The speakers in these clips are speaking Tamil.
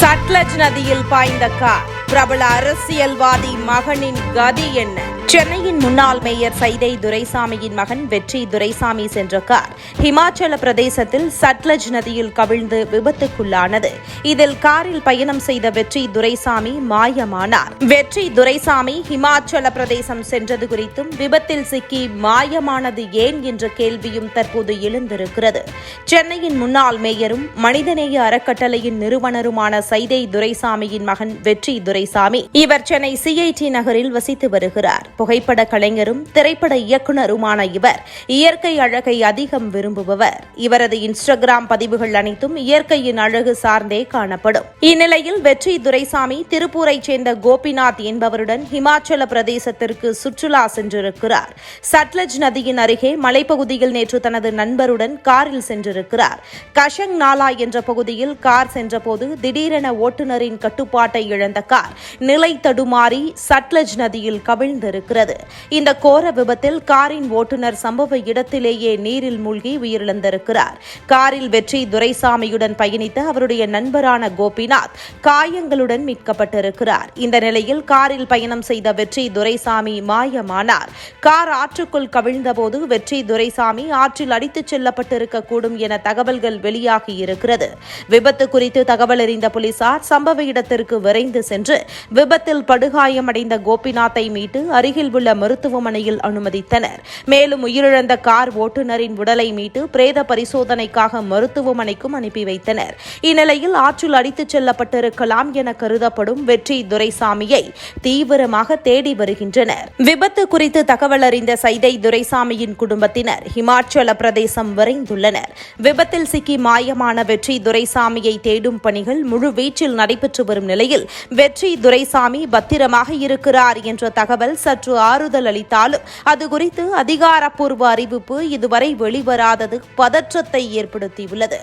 சட்லஜ் நதியில் பாய்ந்த கார். பிரபல அரசியல்வாதி மகனின் கதி என்ன? சென்னையின் முன்னாள் மேயர் சைதை துரைசாமியின் மகன் வெற்றி துரைசாமி சென்ற கார் ஹிமாச்சல பிரதேசத்தில் சட்லஜ் நதியில் கவிழ்ந்து விபத்துக்குள்ளானது. இதில் காரில் பயணம் செய்த வெற்றி துரைசாமி மாயமானார். வெற்றி துரைசாமி ஹிமாச்சல பிரதேசம் சென்றது குறித்தும் விபத்தில் சிக்கி மாயமானது ஏன் என்ற கேள்வியும் தற்போது எழுந்திருக்கிறது. சென்னையின் முன்னாள் மேயரும் மனிதநேய அறக்கட்டளையின் நிறுவனருமான சைதை துரைசாமியின் மகன் வெற்றி துரைசாமி இவர் சென்னை சிஐடி நகரில் வசித்து வருகிறார். புகைப்பட கலைஞரும் திரைப்பட இயக்குனருமான இவர். இயற்கை அழகை அதிகம் விரும்புபவர். இவரது இன்ஸ்டாகிராம் பதிவுகள் அனைத்தும் இயற்கையின் அழகு சார்ந்தே காணப்படும். இந்நிலையில் வெற்றி துரைசாமி திருப்பூரைச் சேர்ந்த கோபிநாத் என்பவருடன் ஹிமாச்சல பிரதேசத்திற்கு சுற்றுலா சென்றிருக்கிறார். சட்லஜ் நதியின் அருகே மலைப்பகுதியில் நேற்று தனது நண்பருடன் காரில் சென்றிருக்கிறார். கஷங் நாலா என்ற பகுதியில் கார் சென்றபோது திடீரென ஓட்டுநரின் கட்டுப்பாட்டை இழந்த கார் நிலை தடுமாறி சட்லஜ் நதியில் கவிழ்ந்திருக்கிறது. இருக்கிறது. இந்த கோர விபத்தில் காரின் ஓட்டுநர் சம்பவ இடத்திலேயே நீரில் மூழ்கி உயிரிழந்திருக்கிறார். காரில் வெற்றி துரைசாமியுடன் பயணித்த அவருடைய நண்பரான கோபிநாத் காயங்களுடன் மீட்கப்பட்டிருக்கிறார். இந்த நிலையில் காரில் பயணம் செய்த வெற்றி துரைசாமி மாயமானார். கார் ஆற்றுக்குள் கவிழ்ந்தபோது வெற்றி துரைசாமி ஆற்றில் அடித்துச் செல்லப்பட்டிருக்கக்கூடும் என தகவல்கள் வெளியாகியிருக்கிறது விபத்து குறித்து தகவல் அறிந்த போலீசார் சம்பவ இடத்திற்கு விரைந்து சென்று விபத்தில் படுகாயமடைந்த கோபிநாத்தை மீட்டு அருகில் உள்ள மருத்துவமனையில் அனுமதித்தனர். மேலும் உயிரிழந்த கார் ஓட்டுநரின் உடலை மீட்டு பிரேத பரிசோதனைக்காக மருத்துவமனைக்கும் அனுப்பி வைத்தனர். இந்நிலையில் ஆற்றில் அடித்துச் செல்லப்பட்டிருக்கலாம் என கருதப்படும் வெற்றி துரைசாமியை தீவிரமாக தேடி வருகின்றனர். விபத்து குறித்து தகவல் அறிந்த சைதை துரைசாமியின் குடும்பத்தினர் ஹிமாச்சல பிரதேசம் விரைந்துள்ளனர். விபத்தில் சிக்கி மாயமான வெற்றி துரைசாமியை தேடும் பணிகள் முழுவீச்சில் நடைபெற்று வரும் நிலையில் வெற்றி துரைசாமி பத்திரமாக இருக்கிறார் என்ற தகவல் சற்று ஆறுதல் அளித்தாலும் அது குறித்து அதிகாரப்பூர்வ அறிவிப்பு இதுவரை வெளிவராதது பதற்றத்தை ஏற்படுத்தியுள்ளது.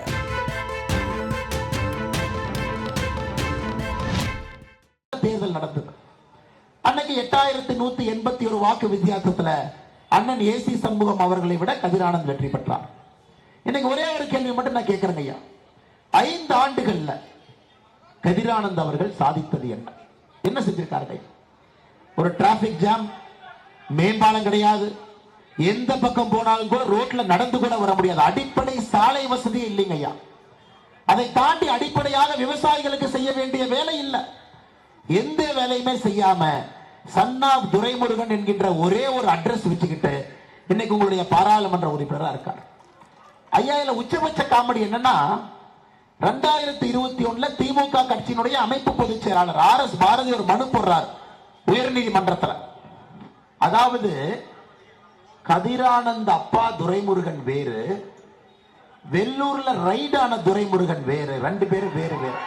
தேர்தல் நடந்தது. அன்னைக்கு எட்டாயிரத்தி நூத்தி எண்பத்தி ஒரு வாக்கு வித்தியாசத்துல அண்ணன் ஏசி சண்முகம் அவர்களை விட கதிரானந்த் வெற்றி பெற்றார். இன்னைக்கு ஒரே ஒரு கேள்வி மட்டும் நான் கேட்கிறேங்க ஐயா. ஐந்து ஆண்டுகள்ல கதிரானந்த் அவர்கள் சாதித்தது என்ன? என்ன செஞ்சிருக்கார்கள் ஒரு டிராபிக் ஜாம் மேம்பாலம் கிடையாது. எந்த பக்கம் போனாலும் கூட ரோட்ல நடந்து கூட வர முடியாது. அடிப்படை சாலை வசதி இல்லைங்க ஐயா. அதை தாண்டி அடிப்படையாக விவசாயிகளுக்கு செய்ய வேண்டிய வேலை இல்லை. எந்த வேலையுமே செய்யாம சன்னா துரைமுருகன் என்கின்ற ஒரே ஒரு அட்ரஸ் வச்சுக்கிட்டு இன்னைக்கு உங்களுடைய பாராளுமன்ற உறுப்பினராக இருக்கார். ஐயா இதுல உச்சபட்ச காமெடி என்னன்னா ரெண்டாயிரத்தி இருபத்தி ஒண்ணுல திமுக கட்சியினுடைய அமைப்பு பொதுச் செயலாளர் ஆர் எஸ் பாரதி ஒரு மனு போடுறார். உயர் நீதிமன்றத்தில் அதாவது கதிரானந்த் அப்பா துரைமுருகன் வேறு வெள்ளூர்ல ரைடான துரைமுருகன் வேறு ரெண்டு பேரும் வேறு வேறு.